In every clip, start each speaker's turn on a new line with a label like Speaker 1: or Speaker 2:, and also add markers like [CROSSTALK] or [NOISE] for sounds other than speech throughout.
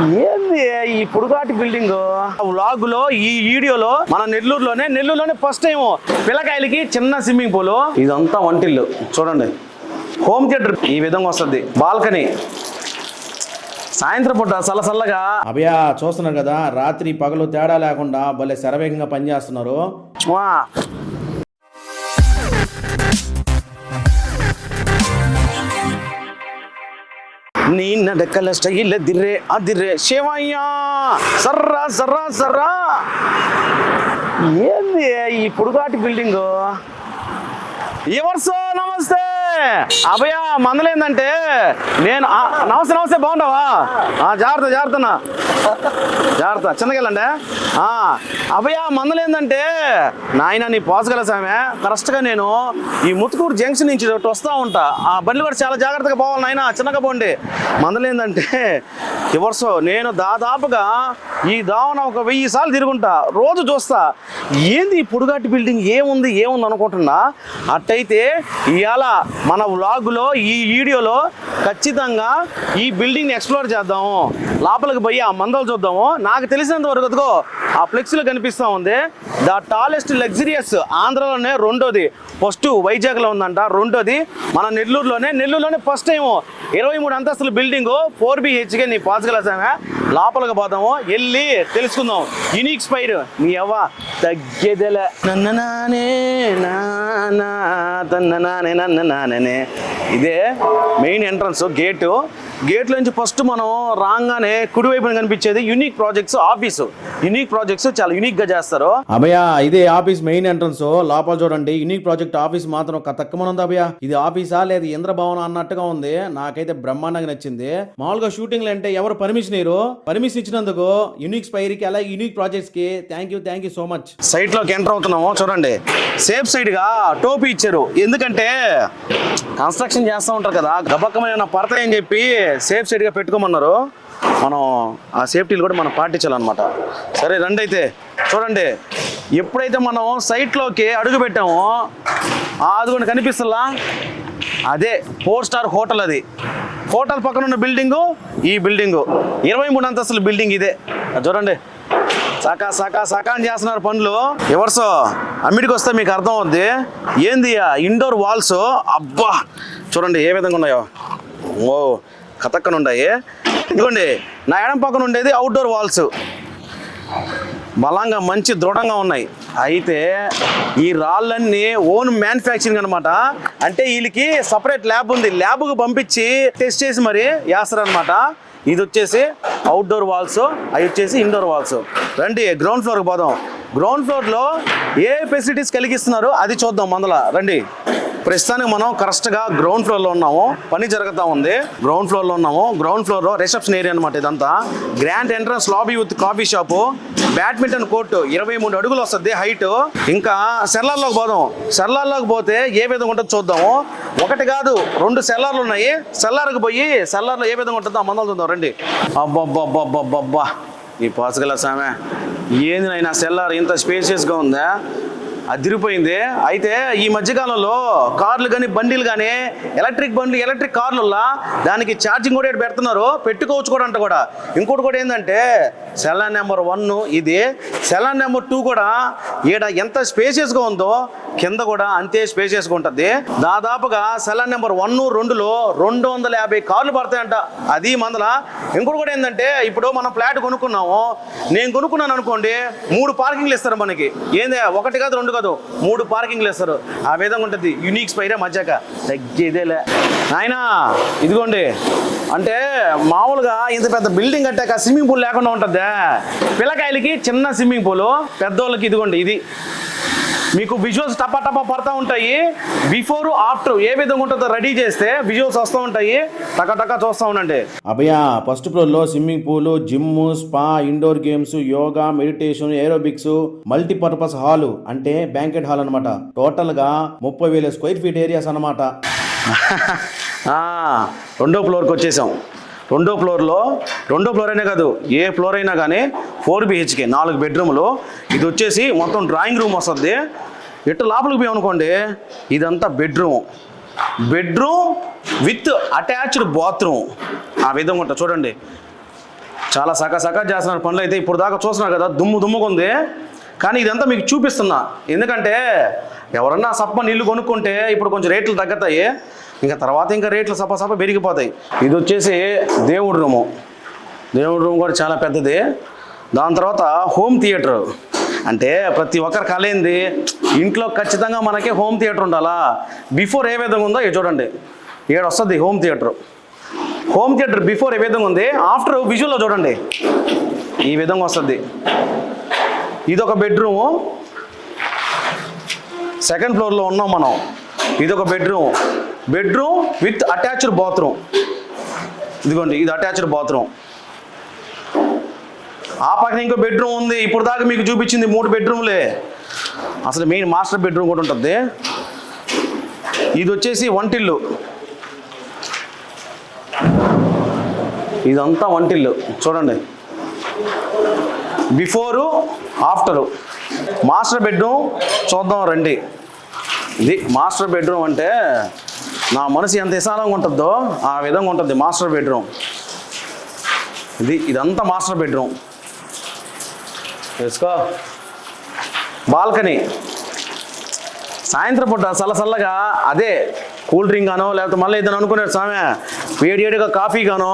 Speaker 1: ఏంది ఈ పుడుగాటి బిల్డింగ్? వ్లాగ్లో ఈ వీడియోలో మన నెల్లూరులోనే నెల్లూరులోనే ఫస్ట్ టైం పిల్లకాయలకి చిన్న స్విమ్మింగ్ పూల్. ఇదంతా వంటిల్లు. చూడండి. హోమ్ థియేటర్ ఈ విధంగా వస్తుంది. బాల్కనీ సాయంత్రం పూట చల్లగా
Speaker 2: అభయ చూస్తున్నారు కదా రాత్రి పగలు తేడా లేకుండా భలే శరవేగంగా పనిచేస్తున్నారు.
Speaker 1: వా నీ నడకల స్టైల్ దిర్రే అదిరే శివయ్యా సర్రా సర్రా సర్రా ఏంది ఈ పుడుగాటి బిల్డింగ్ ఎవర్సో నమస్తే అభయ మందలేందంటే? నేను నమస్తే నమస్తే బాగుండవా జాగ్రత్త జాగ్రత్తనా జాగ్రత్త చిన్నకెళ్ళండి అభయ మందలేందంటే? నాయన నీ పోసగల సామె కరెక్ట్గా నేను ఈ ముత్తుకూరు జంక్షన్ నుంచి వస్తూ ఉంటా. ఆ బండ్లు కూడా చాలా జాగ్రత్తగా పోవాలి నాయన చిన్నగా పోండి. మందలేందంటే రివర్స్ నేను దాదాపుగా ఈ దావన ఒక వెయ్యి సార్లు తిరుగుంటా. రోజు చూస్తా ఏంది ఈ పుడుగాటి బిల్డింగ్ ఏముంది ఏముంది అనుకుంటున్నా. అట్టయితే ఇవాళ మన వ్లాగులో ఈ వీడియోలో ఖచ్చితంగా ఈ బిల్డింగ్ని ఎక్స్ప్లోర్ చేద్దాము. లోపలికి పోయి ఆ మందలు చూద్దాము. నాకు తెలిసినంత వరకు అదిగో ఆ ఫ్లెక్స్లో కనిపిస్తూ ఉంది. ద టాలెస్ట్ లగ్జరియస్ ఆంధ్రలోనే రెండోది. ఫస్ట్ వైజాగ్లో ఉందంట రెండోది మన నెల్లూరులోనే. నెల్లూరులోనే ఫస్ట్ టైం ఇరవై మూడు అంతస్తుల బిల్డింగ్ ఫోర్ బిహెచ్కే నీ పాచగలసామే లోపలికి పోదాము వెళ్ళి తెలుసుకుందాం. యూనిక్ స్పైర్ మీ అవ్వ తగ్గేదెలే. నన్ననానే నానా నన్ననానే. ఇదే మెయిన్ ఎంట్రన్స్ గేటు. గేట్ నుంచి ఫస్ట్ మనం రాగానే కుడివైపున కనిపించేది unique projects office unique projects చాలా యూనిక్గా చేస్తారు.
Speaker 2: అభయ ఇదే ఆఫీస్ మెయిన్ ఎంట్రన్స్ లోపల చూడండి యూనిక్ ప్రాజెక్ట్ ఆఫీస్ మాత్రం ఉంది అభయ. ఇది ఆఫీసా లేదా ఇంద్రభవనం అన్నట్టుగా ఉంది. నాకైతే బ్రహ్మాండంగా నచ్చింది. మామూలుగా షూటింగ్లు అంటే ఎవరు పర్మిషన్ ఇయ్యరు. పర్మిషన్ ఇచ్చినందుకు యూనిక్ స్పైర్కి అలాగే unique ప్రాజెక్ట్స్కి thank you thank you so much
Speaker 1: సైట్లోకి enter అవుతున్నాము చూడండి. సేఫ్ సైడ్గా టోపీ ఇచ్చారు. ఎందుకంటే కన్స్ట్రక్షన్ చేస్తూ ఉంటారు కదా గబక్కమైన పడతాయని చెప్పి సేఫ్ సైడ్గా పెట్టుకోమన్నారు. మనం ఆ సేఫ్టీలు కూడా మనం పాటించాలన్నమాట. సరే రండి అయితే. చూడండి. ఎప్పుడైతే మనం సైట్లోకి అడుగు పెట్టామో ఆ కనిపిస్తుందా? అదే ఫోర్ స్టార్ హోటల్ అది. హోటల్ పక్కన ఉన్న బిల్డింగు ఈ బిల్డింగు ఇరవై మూడు అంతస్తుల బిల్డింగ్ ఇదే. చూడండి. సకా సకా సకా అని చేస్తున్నారు పనులు. ఎవర్సో అమ్మిడికి వస్తే మీకు అర్థం అవుద్ది. ఏంది ఇండోర్ వాల్స్ అబ్బా! చూడండి ఏ విధంగా ఉన్నాయో. ఓ కథక్కన ఉన్నాయి ఇదిగోండి నా ఎడం పక్కన ఉండేది అవుట్డోర్ వాల్స్ బలంగా మంచి దృఢంగా ఉన్నాయి. అయితే ఈ రాళ్ళన్నీ ఓన్ మ్యానుఫ్యాక్చరింగ్ అనమాట అంటే వీళ్ళకి సపరేట్ ల్యాబ్ ఉంది. ల్యాబ్కు పంపించి టెస్ట్ చేసి మరి వేస్తారనమాట ఇది వచ్చేసి అవుట్డోర్ వాల్స్ అవి వచ్చేసి ఇండోర్ వాల్స్ రండి గ్రౌండ్ ఫ్లోర్కి పోదాం. గ్రౌండ్ ఫ్లోర్లో ఏ ఫెసిలిటీస్ కలిగిస్తున్నారు? అది చూద్దాం మందల. రండి. ప్రస్తుతానికి మనం కరెక్ట్గా గ్రౌండ్ ఫ్లోర్లో ఉన్నాము. పని జరుగుతూ ఉంది. గ్రౌండ్ ఫ్లోర్లో ఉన్నాము. గ్రౌండ్ ఫ్లోర్లో రిసెప్షన్ ఏరియా అనమాట ఇదంతా. Grand entrance lobby with coffee shop badminton court ఇరవై మూడు అడుగులు వస్తుంది హైట్ ఇంకా సెల్లార్లోకి పోదాం. సెల్లార్లోకి పోతే ఏ విధంగా ఉంటుందో చూద్దాము. ఒకటి కాదు రెండు సెల్లార్లు ఉన్నాయి. సెల్లార్కి పోయి సెల్లార్లో ఏ విధంగా ఉంటుందో మందలు చూద్దాం. రండి. అబ్బబ్బబ్బబ్బబ్బా ఈ పాసగల సామె ఏంది నైనా సెల్లార్ ఇంత స్పేషియస్గా ఉందా అదిరిపోయింది. అయితే ఈ మధ్యకాలంలో కార్లు కానీ బండిలు కానీ ఎలక్ట్రిక్ బండ్లు ఎలక్ట్రిక్ కార్లల్లో దానికి ఛార్జింగ్ కూడా ఈడ పెడుతున్నారు. పెట్టుకోవచ్చు కూడా అంట కూడా. ఇంకోటి కూడా ఏంటంటే సెలాన్ నెంబర్ వన్ ఇది. సెలాన్ నెంబర్ టూ కూడా ఈడ ఎంత స్పేసియస్గా ఉందో కింద కూడా అంతే స్పేసియస్గా ఉంటుంది. దాదాపుగా సెలాన్ నెంబర్ వన్ రెండులో రెండు వందల యాభై కార్లు పడతాయంట. అది మందల. ఇంకోటి కూడా ఏంటంటే ఇప్పుడు మనం ఫ్లాట్ కొనుక్కున్నాము. నేను కొనుక్కున్నాను అనుకోండి మూడు పార్కింగ్లు ఇస్తారు మనకి. ఏందే? ఒకటి కాదు రెండు కాదు. మూడు పార్కింగ్లు వేస్తారు. ఆ విధంగా ఉంటుంది. యూనిక్ స్పైరే మధ్యాక. తగ్గేదేలే. ఆయన ఇదిగోండి. అంటే మామూలుగా ఇంత పెద్ద బిల్డింగ్ కట్టాక స్విమ్మింగ్ పూల్ లేకుండా ఉంటుందా పిల్లకాయలకి చిన్న స్విమ్మింగ్ పూల్ పెద్దోళ్ళకి ఇదిగోండి ఇది. మీకు విజువల్స్ టపా టపా పడతా ఉంటాయి. బిఫోర్ ఆఫ్టర్ ఏ విధంగా ఉంటుందో రెడీ చేస్తే విజువల్స్ వస్తూ ఉంటాయి. టకా టకా చూస్తూ ఉండండి.
Speaker 2: అభయ ఫస్ట్ ఫ్లోర్లో swimming pool gym spa indoor games yoga meditation aerobics multipurpose hall అంటే బ్యాంకెట్ హాల్ అన్నమాట. టోటల్గా ముప్పై వేల స్క్వేర్ ఫీట్ ఏరియాస్ అన్నమాట. [LAUGHS]
Speaker 1: ఆ, రెండో ఫ్లోర్కి వచ్చేసాం. రెండో ఫ్లోర్లో రెండో ఫ్లోర్ అయినా కాదు ఏ ఫ్లోర్ అయినా కానీ ఫోర్ బిహెచ్కే నాలుగు బెడ్రూములు. ఇది వచ్చేసి మొత్తం డ్రాయింగ్ రూమ్ వస్తుంది. ఇట్ట లోపలికి పోయి అనుకోండి ఇదంతా bedroom. Bedroom with attached bathroom. ఆ విధంగా ఉంటుంది. చూడండి. చాలా సక సక చేస్తున్నారు పనులు అయితే ఇప్పుడు దాకా చూస్తున్నారు కదా దుమ్ము దుమ్ముగా ఉంది. కానీ ఇదంతా మీకు చూపిస్తున్నా. ఎందుకంటే ఎవరన్నా సప్ప నీళ్ళు కొనుక్కుంటే ఇప్పుడు కొంచెం రేట్లు తగ్గుతాయి. ఇంకా తర్వాత ఇంకా రేట్లు సపసప పెరిగిపోతాయి. ఇది వచ్చేసి దేవుడి రూము. దేవుడి రూమ్ కూడా చాలా పెద్దది. దాని తర్వాత హోమ్ థియేటర్. అంటే ప్రతి ఒక్కరి కళ ఏంది? ఇంట్లో ఖచ్చితంగా మనకి హోమ్ థియేటర్ ఉండాలా? బిఫోర్ ఏ విధంగా ఉందో ఇది చూడండి. ఇక్కడ వస్తుంది home theatre. Home theatre before ఏ విధంగా ఉంది? ఆఫ్టర్ విజువల్లో చూడండి. ఈ విధంగా వస్తుంది. ఇది ఒక బెడ్రూము. సెకండ్ ఫ్లోర్లో ఉన్నాం మనం. ఇది ఒక bedroom. Bedroom with attached bathroom. ఇదిగోండి ఇది అటాచ్డ్ బాత్రూమ్. ఆ పక్కన ఇంకో బెడ్రూమ్ ఉంది. ఇప్పుడు దాకా మీకు చూపించింది మూడు బెడ్రూమ్లే. అసలు మెయిన్ మాస్టర్ బెడ్రూమ్ కూడా ఉంటుంది. ఇది వచ్చేసి వంటిల్లు. ఇదంతా వంటిల్లు. చూడండి. Before after. మాస్టర్ బెడ్రూమ్ చూద్దాం రండి. ఇది మాస్టర్ బెడ్రూమ్ అంటే నా మనసు ఎంత విశాలంగా ఉంటుందో ఆ విధంగా ఉంటుంది మాస్టర్ బెడ్రూమ్. ఇది ఇదంతా మాస్టర్ బెడ్రూమ్. తెలుసుకో బాల్కనీ. సాయంత్రం పూట చల్లగా అదే కూల్ డ్రింక్ గానో లేకపోతే మళ్ళీ ఏదైనా అనుకున్నాడు స్వామి వేడివేడిగా కాఫీ గానో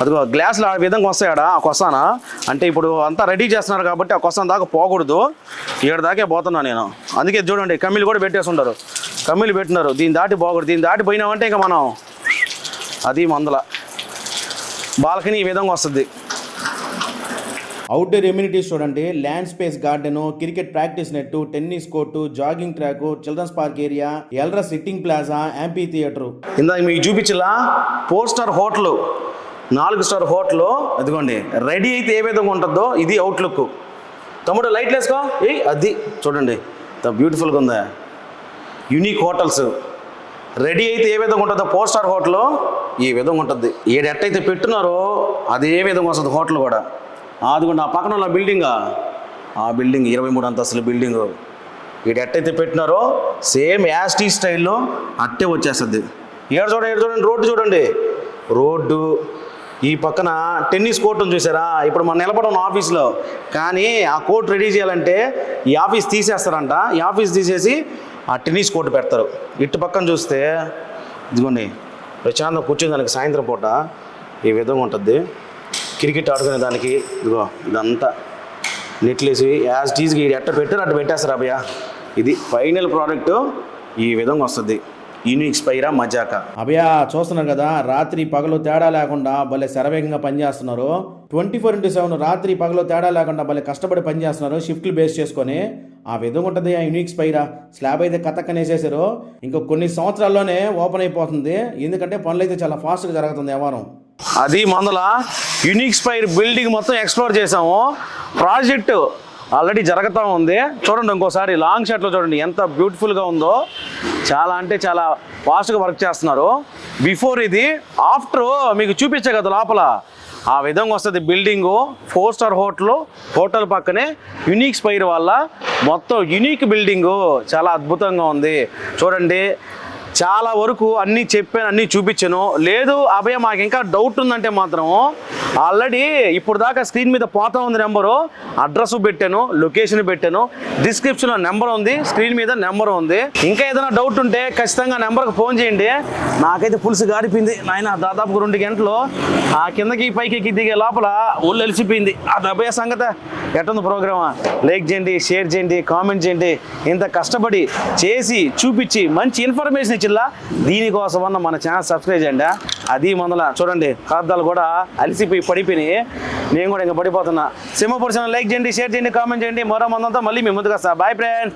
Speaker 1: అదిగో గ్లాసులు ఆ విధంగా వస్తాయాడా ఆ కొసానా అంటే ఇప్పుడు అంతా రెడీ చేస్తున్నారు కాబట్టి ఆ కొసాన దాకా పోకూడదు. ఏడు దాకే పోతున్నా నేను. అందుకే చూడండి కమ్మిలు కూడా పెట్టేసి ఉంటారు కమ్మిలు పెట్టినారు. దీన్ని దాటి పోకూడదు. దీన్ని దాటి పోయినామంటే ఇంకా మనం అది మందల. బాల్కనీ ఈ విధంగా వస్తుంది.
Speaker 2: అవుట్డోర్ ఎమ్యూనిటీస్ చూడండి. Landscape garden cricket practice net tennis court jogging track children's park area ఎల్రా sitting plaza amphitheatre
Speaker 1: ఇందాక మీకు చూపించలా? ఫోర్ స్టార్ హోటల్ నాలుగు స్టార్ హోటల్ ఇదిగోండి రెడీ అయితే ఏ విధంగా ఉంటుందో ఇది అవుట్లుక్ తమ్ముడు లైట్లు వేసుకో ఏ అది చూడండి. బ్యూటిఫుల్గా ఉందా. Unique hotels. రెడీ అయితే ఏ విధంగా ఉంటుందో ఫోర్ స్టార్ హోటల్ ఈ విధంగా ఉంటుంది. ఏడు ఎట్టయితే పెట్టున్నారో అదే విధంగా వస్తుంది హోటల్ కూడా. అదిగోండి ఆ పక్కన ఉన్న బిల్డింగా ఆ? బిల్డింగ్ ఇరవై మూడు అంతస్తుల బిల్డింగ్ వీడు ఎట్టయితే పెట్టినారో సేమ్ యాస్టీ స్టైల్లో అట్టే వచ్చేస్తుంది. ఏడు చూడండి ఏడు చూడండి రోడ్డు చూడండి. రోడ్డు ఈ పక్కన టెన్నిస్ కోర్టు చూసారా? ఇప్పుడు మనం నిలబడం ఆఫీస్లో. కానీ ఆ కోర్టు రెడీ చేయాలంటే ఈ ఆఫీస్ తీసేస్తారంట. ఈ ఆఫీస్ తీసేసి ఆ టెన్నిస్ కోర్టు పెడతారు. ఇటు పక్కన చూస్తే ఇదిగోండి ప్రశాంతం కూర్చుని దానికి సాయంత్రం పూట ఈ విధంగా ఉంటుంది. క్రికెట్ ఆడుకునే దానికి ఇదిగో ఇదంతా నెట్లేసి యాజ్ టీజ్కి ఎట్ట పెట్టారు అటు పెట్టేస్తారు అభయ ఇది ఫైనల్ ప్రోడక్ట్. ఈ విధంగా వస్తుంది. యూనిక్ పైరా మజాకా.
Speaker 2: అభయ చూస్తున్నారు కదా రాత్రి పగలు తేడా లేకుండా భలే శరవేగంగా పనిచేస్తున్నారు. ట్వంటీ ఫోర్ ఇంటూ సెవెన్ రాత్రి పగలు తేడా లేకుండా భలే కష్టపడి పనిచేస్తున్నారు షిఫ్ట్లు బేస్ చేసుకొని. ఆ విధంగా ఉంటుంది ఆ యూనిక్ స్పైరా స్లాబ్ అయితే కథక్కనేసేసారు. ఇంకా కొన్ని సంవత్సరాల్లోనే ఓపెన్ అయిపోతుంది. ఎందుకంటే పనులు అయితే చాలా ఫాస్ట్గా జరుగుతుంది వ్యవహారం
Speaker 1: అది మందుల యూనిక్ స్పైర్ బిల్డింగ్ మొత్తం ఎక్స్ప్లోర్ చేసాము ప్రాజెక్టు ఆల్రెడీ జరుగుతూ ఉంది. చూడండి ఇంకోసారి లాంగ్ షాట్లో చూడండి ఎంత బ్యూటిఫుల్గా ఉందో. చాలా అంటే చాలా ఫాస్ట్గా వర్క్ చేస్తున్నారు. బిఫోర్ ఇది ఆఫ్టర్ మీకు చూపించే కదా లోపల. ఆ విధంగా వస్తుంది building four star hotel hotel పక్కనే యునిక్ స్పైర్ వల్ల మొత్తం యునిక్ బిల్డింగు చాలా అద్భుతంగా ఉంది. చూడండి చాలా వరకు అన్నీ చెప్పాను అన్నీ చూపించాను. లేదు అభయ మాకు ఇంకా డౌట్ ఉందంటే మాత్రం ఆల్రెడీ ఇప్పుడు దాకా స్క్రీన్ మీద పోతా ఉంది నెంబరు అడ్రస్ పెట్టాను లొకేషన్ పెట్టాను. డిస్క్రిప్షన్లో నెంబర్ ఉంది స్క్రీన్ మీద నెంబర్ ఉంది. ఇంకా ఏదైనా డౌట్ ఉంటే ఖచ్చితంగా నెంబర్కి ఫోన్ చేయండి. నాకైతే పులుసు గారిపోయింది నాయన దాదాపు రెండు గంటలు. ఆ కిందకి పైకి ఎక్కి దిగే లోపల ఒళ్ళు అలిసిపోయింది. ఆ అభయ సంగత. ఎట్టుంది ప్రోగ్రామా లైక్ చేయండి షేర్ చేయండి కామెంట్ చేయండి. ఇంత కష్టపడి చేసి చూపించి మంచి ఇన్ఫర్మేషన్ ఇచ్చిల్లా దీనికోసమన్న మన ఛానల్ సబ్స్క్రైబ్ చేయండి. అది మొదల చూడండి ఖాతాలు కూడా అలిసిపోయి పడిపోయినాయి. నేను కూడా ఇంకా పడిపోతున్నా. సింహపురుషులను లైక్ చేయండి షేర్ చేయండి కామెంట్ చేయండి. మరో మందంతో మళ్ళీ మీ ముందుకు వస్తా. Boy friend